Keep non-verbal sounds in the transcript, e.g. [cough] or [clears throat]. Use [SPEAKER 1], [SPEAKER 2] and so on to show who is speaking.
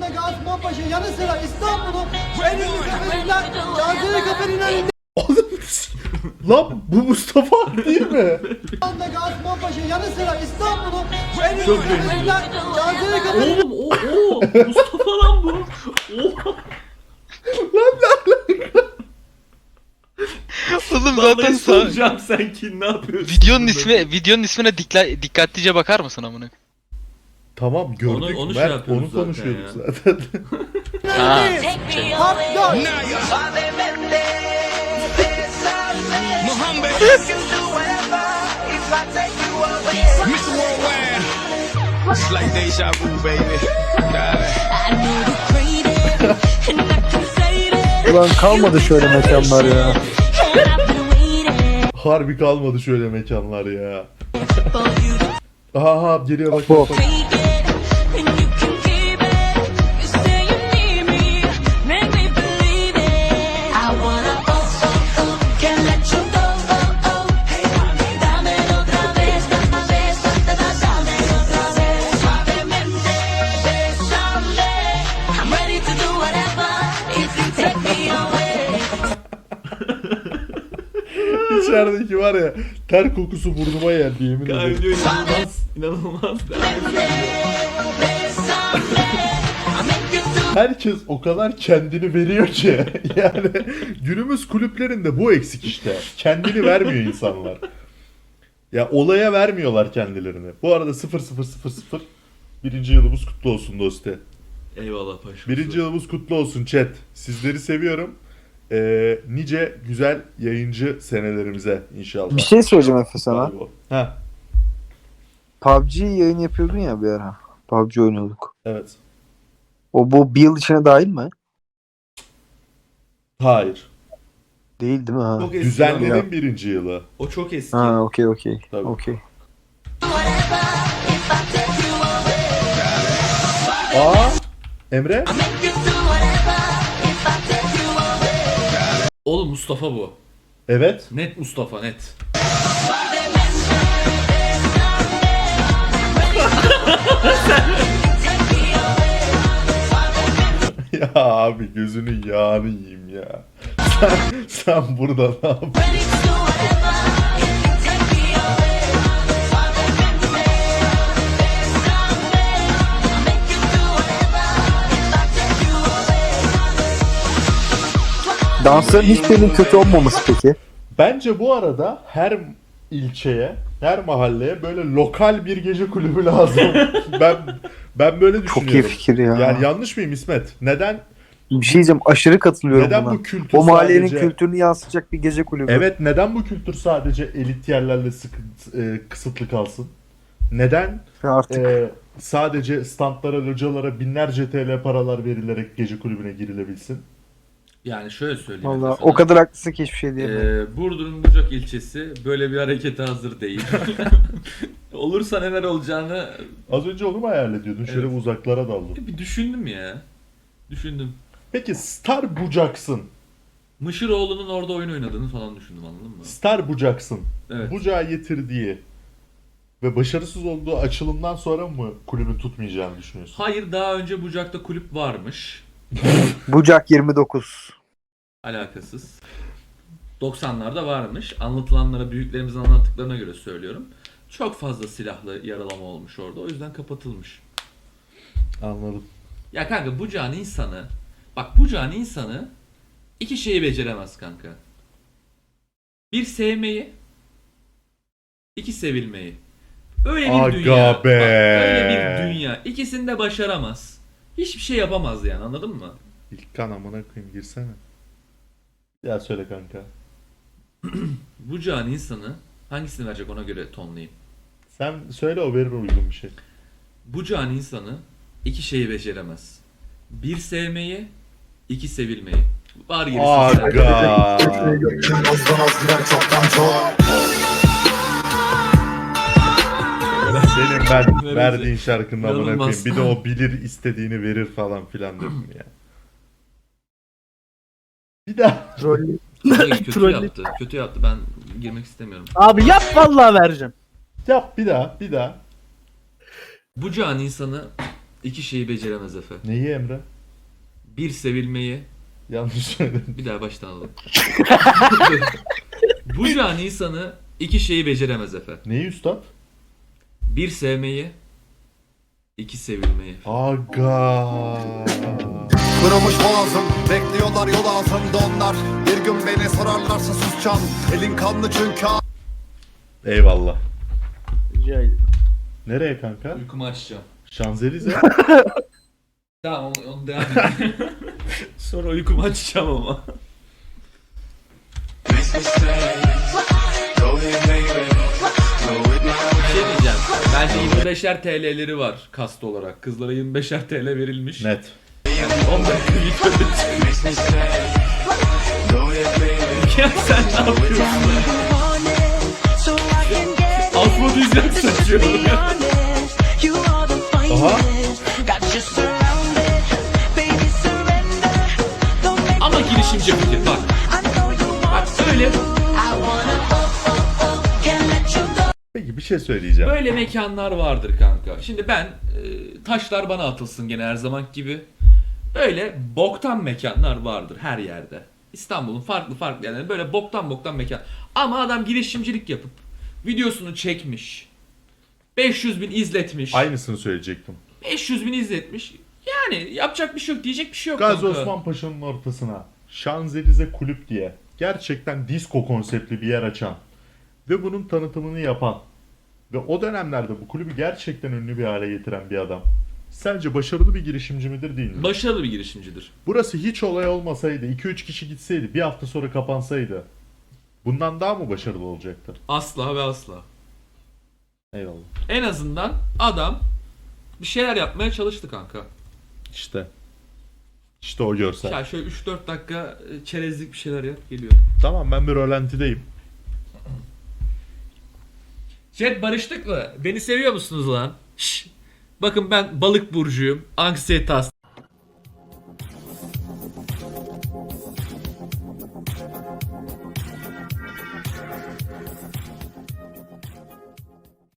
[SPEAKER 1] anda Gazi Paşa yanı sıra İstanbul'un bu en ünlü kafesinden Gazi Kafesi'nin [laughs]
[SPEAKER 2] Lan bu Mustafa değil mi?
[SPEAKER 1] anda Gazi Paşa yanı sıra İstanbul'un bu en ünlü
[SPEAKER 3] Çok benziyor.
[SPEAKER 1] kafesinden Gazi Kafesi'nin
[SPEAKER 3] Oğlum o o Mustafa lan bu. Oha.
[SPEAKER 4] Oğlum
[SPEAKER 3] Vallahi
[SPEAKER 4] zaten sağ...
[SPEAKER 3] soracağım sen kim ne yapıyorsun?
[SPEAKER 4] Videonun ismi videonun ismine dikla, dikkatlice bakar mısın amına?
[SPEAKER 2] Tamam gördük.
[SPEAKER 3] Onu- onu şey
[SPEAKER 2] Mert
[SPEAKER 3] yapıyoruz
[SPEAKER 2] onu
[SPEAKER 3] zaten
[SPEAKER 2] konuşuyorduk
[SPEAKER 3] ya.
[SPEAKER 2] zaten.
[SPEAKER 4] Ha.
[SPEAKER 1] Part 4
[SPEAKER 5] Mr. Worldwide. It's like deja vu, baby.
[SPEAKER 6] Ulan kalmadı şöyle mekanlar ya.
[SPEAKER 2] Harbi kalmadı şöyle mekanlar ya. Aha aha geliyor bak. İçerideki var ya ter kokusu burnuma geldi yemin
[SPEAKER 3] Kanka
[SPEAKER 2] ederim.
[SPEAKER 3] video inanılmaz. İnanılmaz.
[SPEAKER 2] Herkes o kadar kendini veriyor ki. [laughs] Yani günümüz kulüplerinde bu eksik işte. Kendini vermiyor insanlar. Ya olaya vermiyorlar kendilerini. Bu arada 0000 birinci yılımız kutlu olsun dosti.
[SPEAKER 3] Eyvallah paşam.
[SPEAKER 2] Birinci yılımız kutlu olsun chat. Sizleri seviyorum. Ee, nice güzel yayıncı senelerimize inşallah.
[SPEAKER 6] Bir şey söyleyeceğim Efe sana.
[SPEAKER 2] Ha,
[SPEAKER 6] PUBG yayın yapıyordun ya bir ara. PUBG oynuyorduk.
[SPEAKER 2] evet.
[SPEAKER 6] O bu bir yıl içine dahil mi?
[SPEAKER 2] Hayır.
[SPEAKER 6] Değil değil mi? Ha,
[SPEAKER 3] Çok eski.
[SPEAKER 2] Düzenledim
[SPEAKER 3] lan.
[SPEAKER 2] birinci yılı.
[SPEAKER 3] O çok eski.
[SPEAKER 6] ha okey okey.
[SPEAKER 2] Tabii.
[SPEAKER 6] Okey.
[SPEAKER 2] Aa, Emre?
[SPEAKER 3] Oğlum Mustafa bu.
[SPEAKER 2] Evet.
[SPEAKER 3] Net Mustafa net. [laughs]
[SPEAKER 2] Ya abi gözünün yağını yiyeyim ya. Sen, sen burada ne yapıyorsun?
[SPEAKER 6] Dansların hiçbirinin kötü olmaması peki.
[SPEAKER 2] Bence bu arada her ilçeye, her mahalleye böyle lokal bir gece kulübü [laughs] lazım. ben ben böyle
[SPEAKER 6] Çok iyi
[SPEAKER 2] düşünüyorum.
[SPEAKER 6] fikir ya.
[SPEAKER 2] Yani yanlış mıyım İsmet? Neden
[SPEAKER 6] bir şey diyeceğim aşırı katılıyorum
[SPEAKER 2] neden
[SPEAKER 6] buna.
[SPEAKER 2] bu kültür
[SPEAKER 6] O mahallenin
[SPEAKER 2] sadece
[SPEAKER 6] kültürünü yansıtacak bir gece kulübü.
[SPEAKER 2] Evet, neden bu kültür sadece elit yerlerle sıkı, e, kısıtlı kalsın? Neden
[SPEAKER 6] Artık
[SPEAKER 2] e, sadece standlara, localara binlerce TL paralar verilerek gece kulübüne girilebilsin?
[SPEAKER 3] Yani şöyle söyleyeyim.
[SPEAKER 6] Valla o kadar haklısın ki hiçbir şey diyemem.
[SPEAKER 3] Ee, Burdur'un Bucak ilçesi böyle bir harekete hazır değil. [laughs] Olursa neler olacağını
[SPEAKER 2] Az önce onu mu hayal ediyordun? Şöyle
[SPEAKER 3] Evet.
[SPEAKER 2] bir uzaklara daldın.
[SPEAKER 3] bir düşündüm ya. Düşündüm.
[SPEAKER 2] Peki Star Bucaksın.
[SPEAKER 3] Mışıroğlu'nun orada oyun oynadığını falan düşündüm anladın mı?
[SPEAKER 2] Star Bucaksın.
[SPEAKER 3] Evet.
[SPEAKER 2] Bucağı getirdiği ve başarısız olduğu açılımdan sonra mı kulübün tutmayacağını düşünüyorsun?
[SPEAKER 3] Hayır daha önce Bucak'ta kulüp varmış.
[SPEAKER 6] Bucak 29.
[SPEAKER 3] Alakasız. 90'larda varmış. Anlatılanlara büyüklerimizin anlattıklarına göre söylüyorum. Çok fazla silahlı yaralama olmuş orada. O yüzden kapatılmış.
[SPEAKER 2] Anladım.
[SPEAKER 3] Ya kanka Bucak'ın insanı bak Bucak'ın insanı iki şeyi beceremez kanka. Bir sevmeyi iki sevilmeyi. Öyle bir
[SPEAKER 2] Aga
[SPEAKER 3] dünya. Bak,
[SPEAKER 2] be.
[SPEAKER 3] öyle bir dünya. İkisini de başaramaz. Hiçbir şey yapamaz yani anladın mı?
[SPEAKER 2] İlk kan amına koyayım girsene. Ya söyle kanka. [clears throat]
[SPEAKER 3] Bucak'ın insanı hangisini verecek ona göre tonlayayım.
[SPEAKER 2] Sen söyle o verir uygun bir şey.
[SPEAKER 3] Bucağın insanı iki şeyi beceremez. Bir sevmeyi, iki sevilmeyi. Var gerisi.
[SPEAKER 2] Aga. [laughs] [laughs] Senin
[SPEAKER 3] Verecek.
[SPEAKER 2] verdiğin şarkının amına koyayım. Bir de o [laughs] bilir istediğini verir falan filan dedim ya. [laughs] Bir daha.
[SPEAKER 3] Hayır, kötü yaptı. Kötü yaptı. Ben girmek istemiyorum.
[SPEAKER 7] Abi yap vallahi vereceğim.
[SPEAKER 2] Yap bir daha. Bir daha.
[SPEAKER 3] Bucağın insanı iki şeyi beceremez Efe.
[SPEAKER 2] Neyi Emre?
[SPEAKER 3] Bir sevilmeyi,
[SPEAKER 2] Yanlış söyledim.
[SPEAKER 3] bir daha baştan alalım. Bu can insanı iki şeyi beceremez Efe.
[SPEAKER 2] Neyi üstad?
[SPEAKER 3] Bir sevmeyi, iki sevilmeyi.
[SPEAKER 2] Aga.
[SPEAKER 7] Kırılmış boğazım Bekliyorlar yol ağzımda onlar Bir gün beni sorarlarsa susacağım Elin kanlı çünkü
[SPEAKER 2] Eyvallah. Nereye kanka?
[SPEAKER 3] Uykumu açacağım.
[SPEAKER 2] Şanzelize. [laughs]
[SPEAKER 3] Tamam onu, onu devam edelim. [laughs] Sonra uykumu açacağım ama. Bence 25'er TL'leri var kast olarak. Kızlara 25'er TL verilmiş.
[SPEAKER 2] Net.
[SPEAKER 3] 10 dakika video Ya sen ne yapıyorsun? Afrodizyak saçıyor.
[SPEAKER 2] Bir şey söyleyeceğim.
[SPEAKER 3] Böyle mekanlar vardır kanka. Şimdi ben e, taşlar bana atılsın gene her zaman gibi. Böyle boktan mekanlar vardır her yerde. İstanbul'un farklı farklı yerlerinde böyle boktan boktan mekan. Ama adam girişimcilik yapıp videosunu çekmiş. 500 bin izletmiş.
[SPEAKER 2] Aynısını söyleyecektim.
[SPEAKER 3] 500 bin izletmiş. Yani yapacak bir şey yok diyecek bir şey yok
[SPEAKER 2] Gazi
[SPEAKER 3] kanka.
[SPEAKER 2] Osman Paşa'nın ortasına Şanzelize Kulüp diye gerçekten disco konseptli bir yer açan ve bunun tanıtımını yapan ve o dönemlerde bu kulübü gerçekten ünlü bir hale getiren bir adam. Sence başarılı bir girişimci midir değil mi?
[SPEAKER 3] Başarılı bir girişimcidir.
[SPEAKER 2] Burası hiç olay olmasaydı, 2-3 kişi gitseydi, bir hafta sonra kapansaydı bundan daha mı başarılı olacaktı?
[SPEAKER 3] Asla ve asla.
[SPEAKER 2] Eyvallah.
[SPEAKER 3] En azından adam bir şeyler yapmaya çalıştı kanka.
[SPEAKER 2] İşte. İşte o görsel.
[SPEAKER 3] Ya şöyle 3-4 dakika e, çerezlik bir şeyler yap geliyor.
[SPEAKER 2] Tamam ben bir rölantideyim.
[SPEAKER 3] Chat barıştık mı? Beni seviyor musunuz lan? Şş. Bakın ben balık burcuyum. Anksiyete